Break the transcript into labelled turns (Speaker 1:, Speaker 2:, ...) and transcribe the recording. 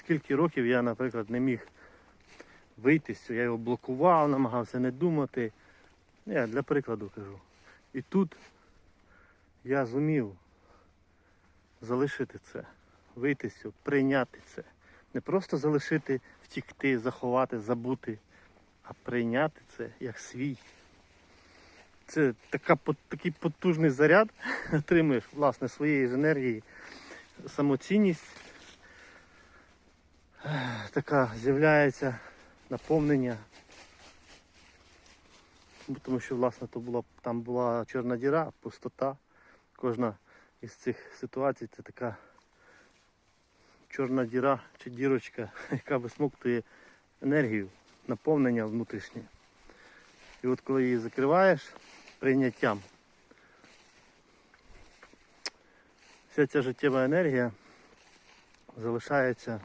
Speaker 1: скільки років я, наприклад, не міг вийти з цього. Я його блокував, намагався не думати. Я для прикладу кажу. І тут я зумів залишити це, вийти з цього, прийняти це. Не просто залишити, втікти, заховати, забути, а прийняти це як свій. Це така, такий потужний заряд, отримуєш власне своєї ж енергії, самоцінність. Така з'являється наповнення. Тому що, власне, то була, там була чорна діра, пустота. Кожна із цих ситуацій це така чорна діра чи дірочка, яка висмоктує енергію, наповнення внутрішнє. І от коли її закриваєш прийняттям, вся ця життєва енергія залишається